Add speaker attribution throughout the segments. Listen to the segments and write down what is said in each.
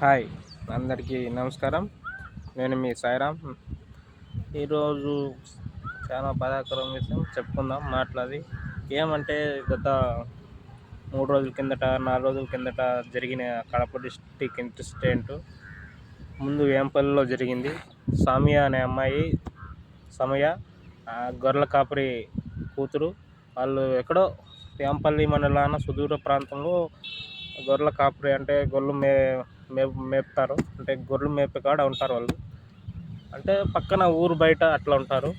Speaker 1: Hi అందరికీ నమస్కారం. నేను మీ సాయిరామ్. ఈరోజు చాలా బాధాకరం విషయం చెప్పుకుందాం మాట్లాడి. ఏమంటే గత మూడు రోజుల కిందట నాలుగు రోజుల కిందట జరిగిన కడప డిస్టిక్ ఇన్సిడెంట్ ముందు వేంపల్లిలో జరిగింది. సామియా అనే అమ్మాయి సమయ ఆ గొర్రెల కాపరి కూతురు. వాళ్ళు ఎక్కడో వేంపల్లి మండలాన సుదూర ప్రాంతంలో గొర్రెల కాపరి అంటే గొర్రెలు మే మేపు మేపుతారు. అంటే గొర్రెలు మేపే కాడ ఉంటారు వాళ్ళు. అంటే పక్కన ఊరు బయట అట్లా ఉంటారు.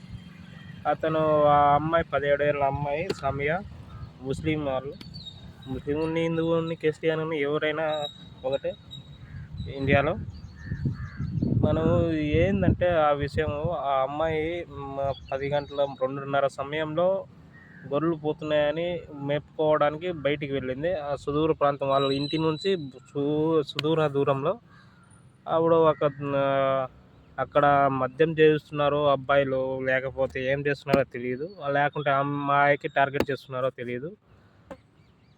Speaker 1: అతను ఆ అమ్మాయి పదిహేడు ఏళ్ళ అమ్మాయి సమయ ముస్లిం వాళ్ళు. ముస్లింని హిందువుని క్రిస్టియన్ ఎవరైనా ఒకటే ఇండియాలో. మనం ఏంటంటే ఆ విషయము ఆ అమ్మాయి పది గంటల రెండున్నర సమయంలో గొర్రెలు పోతున్నాయని మేపుకోవడానికి బయటికి వెళ్ళింది. ఆ సుదూర ప్రాంతం వాళ్ళ ఇంటి నుంచి సుదూర దూరంలో ఆవిడ ఒక అక్కడ మద్యం చేస్తున్నారో అబ్బాయిలు లేకపోతే ఏం చేస్తున్నారో తెలియదు. లేకుంటే ఆ అమ్మాయికి టార్గెట్ చేస్తున్నారో తెలియదు.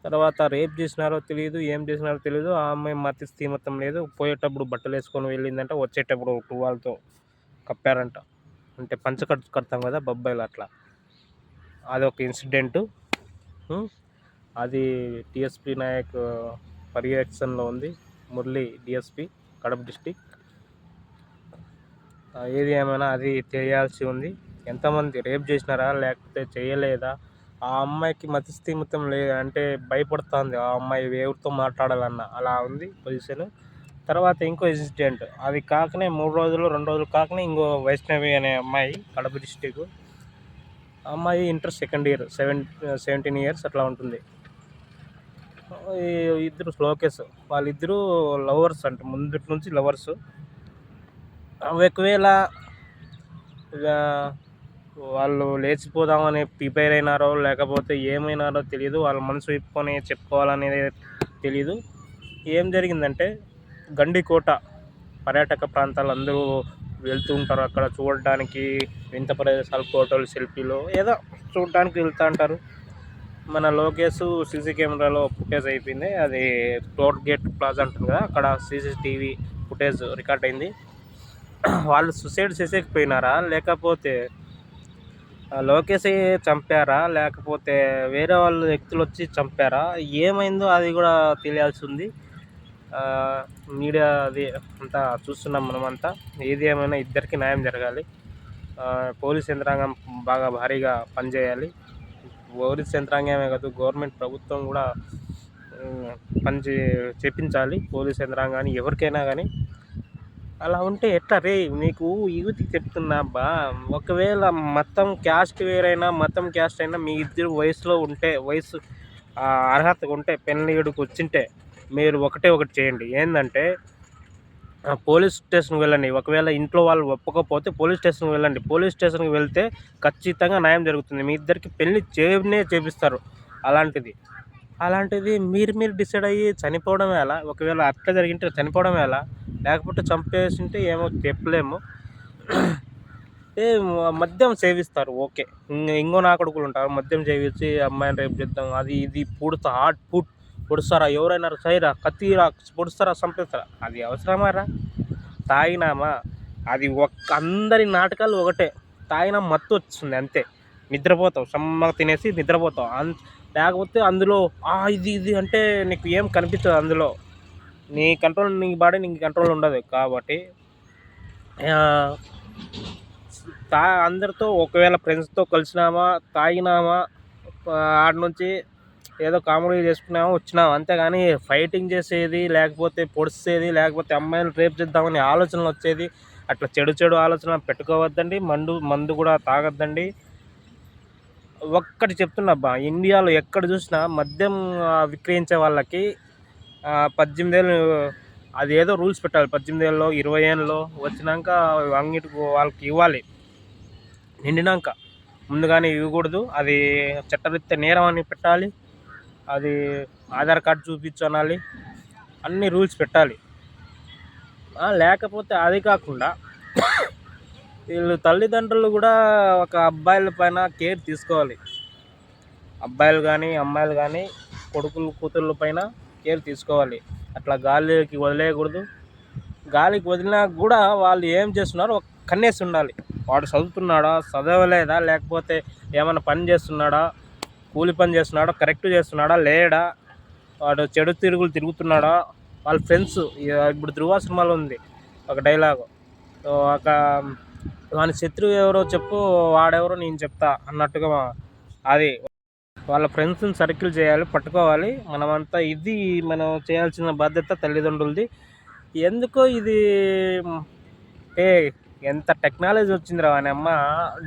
Speaker 1: తర్వాత రేప్ చేసినారో తెలియదు ఏం చేసినారో తెలియదు. ఆ అమ్మాయి మతి స్థీమతం లేదు. పోయేటప్పుడు బట్టలు వేసుకొని వెళ్ళిందంట వచ్చేటప్పుడు టువాల్తో కప్పారంట. అంటే పంచ కడతాం కదా బొబ్బాయిలు అట్లా. అదొక ఇన్సిడెంటు అది డిఎస్పి నాయక్ పర్యవేక్షణలో ఉంది. మురళి డిఎస్పి కడప డిస్టిక్ ఏది ఏమైనా అది చేయాల్సి ఉంది. ఎంతమంది రేప్ చేసినారా లేకపోతే చేయలేదా? ఆ అమ్మాయికి మతిస్థిమితం లేదు అంటే భయపడుతుంది. ఆ అమ్మాయి ఎవరితో మాట్లాడాలన్న. అలా ఉంది పొజిషన్. తర్వాత ఇంకో ఇన్సిడెంట్ అది కాకనే మూడు రోజులు రెండు రోజులు కాకనే ఇంకో వైష్ణవి అనే అమ్మాయి కడప డిస్టిక్ అమ్మాయి inter second year seven seventeen years అట్లా ఉంటుంది. ఇద్దరు లోకేష్ వాళ్ళిద్దరూ లవర్స్ అంట ముందుటి నుంచి లవర్స్. ఒకవేళ ఇక వాళ్ళు లేచిపోదామని ప్రిపేర్ అయినారో లేకపోతే ఏమైనారో తెలియదు వాళ్ళ మనసు విప్పుకొని చెప్పుకోవాలనేది తెలియదు ఏం జరిగిందంటే గండికోట పర్యాటక ప్రాంతాలు అందరూ వెళ్తూ ఉంటారు. అక్కడ చూడడానికి వింత ప్రదేశాలు ఫోటోలు సెల్ఫీలు ఏదో చూడడానికి వెళ్తూ ఉంటారు. మన లోకేష్ సీసీ కెమెరాలో ఫుటేజ్ అయిపోయింది. అది టోల్ గేట్ ప్లాజా అంటుంది కదా అక్కడ సీసీటీవీ ఫుటేజ్ రికార్డ్ అయింది. వాళ్ళు సూసైడ్ చేసేకపోయినారా? లేకపోతే లోకేష్ చంపారా? లేకపోతే వేరే వాళ్ళు వ్యక్తులు వచ్చి చంపారా? ఏమైందో అది కూడా తెలియాల్సి ఉంది. మీడియా అది అంతా చూస్తున్నాం మనమంతా. ఏది ఏమైనా ఇద్దరికి న్యాయం జరగాలి. పోలీస్ యంత్రాంగం బాగా భారీగా పనిచేయాలి. పోలీస్ యంత్రాంగమే కాదు గవర్నమెంట్ ప్రభుత్వం కూడా పని చేపించాలి పోలీస్ యంత్రాంగాన్ని ఎవరికైనా కానీ అలా ఉంటే ఎట్లా రే నీకు యూత్కి చెప్తున్నా బా. ఒకవేళ మతం క్యాస్ట్ వేరైనా మతం క్యాస్ట్ అయినా మీ ఇద్దరు వయసులో ఉంటే వయసు అర్హత ఉంటే పెళ్ళిడుకు వచ్చింటే మీరు ఒకటే ఒకటి చేయండి. ఏంటంటే పోలీస్ స్టేషన్కి వెళ్ళండి. ఒకవేళ ఇంట్లో వాళ్ళు ఒప్పకపోతే పోలీస్ స్టేషన్కి వెళ్ళండి. పోలీస్ స్టేషన్కి వెళ్తే ఖచ్చితంగా న్యాయం జరుగుతుంది. మీ ఇద్దరికి పెళ్ళి చేయనే చేపిస్తారు. అలాంటిది. అలాంటిది మీరు మీరు డిసైడ్ అయ్యి చనిపోవడం ఎలా ఒకవేళ అట్లా జరిగింటే చనిపోవడం ఎలా లేకపోతే చంపేసింటే ఏమో చెప్పలేము. ఏ మద్యం సేవిస్తారు. ఓకే. ఇంకో నా కొడుకులు ఉంటారు. మద్యం సేవించి అమ్మాయిని రేపు చేద్దాం. అది ఇది పూడుతా హాట్ పుట్ పొడుస్తారా? ఎవరైనా సైరా? కత్తిరా? పొడుస్తారా? చంపేస్తారా? అది అవసరమారా? తాగినామా? అది ఒక్క అందరి నాటకాలు ఒకటే. తాగినా మత్తు వచ్చింది అంతే. నిద్రపోతావు సమ్మగా తినేసి నిద్రపోతావు. అన్ లేకపోతే అందులో "ఆ, ఇది ఇది అంటే నీకు ఏం కనిపించదు అందులో? నీ కంట్రోల్ నీ బాడీ నీకు కంట్రోల్ ఉండదు కాబట్టి తా అందరితో ఒకవేళ ఫ్రెండ్స్తో కలిసినామా తాగినామా ఆడ నుంచి ఏదో కామెడీ చేసుకున్నాము వచ్చినామా అంతేగాని ఫైటింగ్ చేసేది లేకపోతే పొడిసేది లేకపోతే అమ్మాయిలు రేపు చేద్దామని ఆలోచనలు వచ్చేది. అట్లా చెడు చెడు ఆలోచన పెట్టుకోవద్దండి మందు మందు కూడా తాగొద్దండి. ఒక్కటి చెప్తున్నా అబ్బా ఇండియాలో ఎక్కడ చూసినా మద్యం విక్రయించే వాళ్ళకి పద్దెనిమిది ఏళ్ళు అది ఏదో రూల్స్ పెట్టాలి. పద్దెనిమిది ఏళ్ళలో ఇరవై ఏళ్ళలో వచ్చినాక అంగిటికి వాళ్ళకి ఇవ్వాలి. నిండినాక. ముందుగానే ఇవ్వకూడదు. అది చట్టరీత్యా నేరం అని పెట్టాలి. అది ఆధార్ కార్డు చూపించనాలి అన్ని రూల్స్ పెట్టాలి. లేకపోతే అది కాకుండా వీళ్ళు తల్లిదండ్రులు కూడా ఒక అబ్బాయిల పైన కేర్ తీసుకోవాలి. అబ్బాయిలు కానీ అమ్మాయిలు కానీ కొడుకులు కూతుర్ల పైన కేర్ తీసుకోవాలి. అట్లా గాలికి వదిలేయకూడదు. గాలికి వదిలినా కూడా వాళ్ళు ఏం చేస్తున్నారు ఒక కన్నేసి ఉండాలి. వాడు చదువుతున్నాడా చదవలేదా లేకపోతే ఏమైనా పని చేస్తున్నాడా కూలి పని చేస్తున్నాడా కరెక్ట్ చేస్తున్నాడా లేడా వాడు చెడు తిరుగులు తిరుగుతున్నాడా వాళ్ళ ఫ్రెండ్స్ ఇప్పుడు ధృవ సినిమాలో ఉంది ఒక డైలాగ్. ఒక వాని శత్రువు ఎవరో చెప్పు వాడెవరో నేను చెప్తా అన్నట్టుగా అది. వాళ్ళ ఫ్రెండ్స్ని సర్కిల్ చేయాలి పట్టుకోవాలి మనమంతా ఇది మనం చేయాల్సిన బాధ్యత తల్లిదండ్రులది. ఎందుకో ఇది ఏ ఎంత టెక్నాలజీ వచ్చిందిరా అని అమ్మ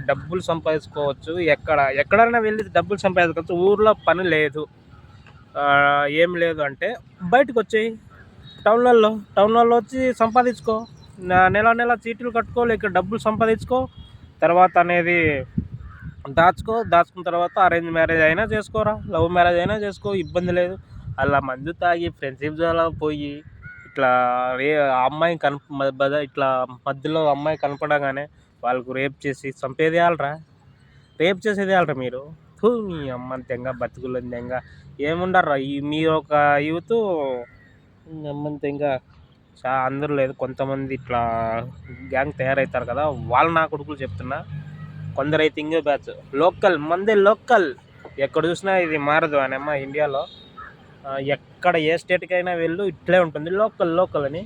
Speaker 1: డబ్బులు సంపాదించుకోవచ్చు. ఎక్కడ ఎక్కడైనా వెళ్ళి డబ్బులు సంపాదించుకోవచ్చు. ఊర్లో పని లేదు. ఏం లేదు అంటే బయటకు వచ్చేయి. టౌన్లలో టౌన్లలో వచ్చి సంపాదించుకో. నెల నెల చీటీలు కట్టుకో లేక డబ్బులు సంపాదించుకో. తర్వాత అనేది దాచుకో. దాచుకున్న తర్వాత అరేంజ్ మ్యారేజ్ అయినా చేసుకోరా. లవ్ మ్యారేజ్ అయినా చేసుకో. ఇబ్బంది లేదు. అలా మందు తాగి ఫ్రెండ్షిప్ అలా పోయి ఇట్లా రే ఆ అమ్మాయి కన బద- ఇట్లా మధ్యలో అమ్మాయి కనపడగానే వాళ్ళకు రేప్ చేసి చంపేది వాళ్ళరా రేప్ చేసేది వాళ్ళరా మీరు? ఫు, మీ అమ్మ తెంగ బతుకులు తెంగ. ఏముండరా ఈ మీరు ఒక యూత్ అమ్మని తెంగ. చా అందరూ లేదు. కొంతమంది ఇట్లా గ్యాంగ్ తయారవుతారు కదా. వాళ్ళ నా కొడుకులు చెప్తున్నా. కొందరైతే ఇంకో బ్యాచ్. లోకల్ మందే లోకల్. ఎక్కడ చూసినా ఇది మారదు అని ఇండియాలో. ఎక్కడ ఏ స్టేట్కైనా వెళ్ళు ఇట్లే ఉంటుంది. లోకల్ లోకల్ అని.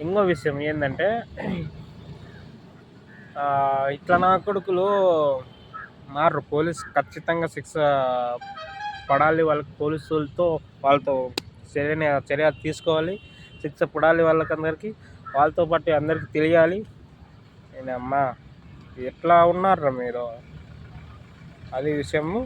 Speaker 1: ఇంకో విషయం ఏంటంటే ఇట్లా నా కొడుకులు మారు పోలీస్ ఖచ్చితంగా శిక్ష పడాలి వాళ్ళకి పోలీసులతో వాళ్ళతో చర్యని చర్య తీసుకోవాలి. శిక్ష పడాలి వాళ్ళకందరికీ. వాళ్ళతో పాటు అందరికీ తెలియాలి. నేను అమ్మా ఎట్లా ఉన్నారా మీరు? అది విషయము.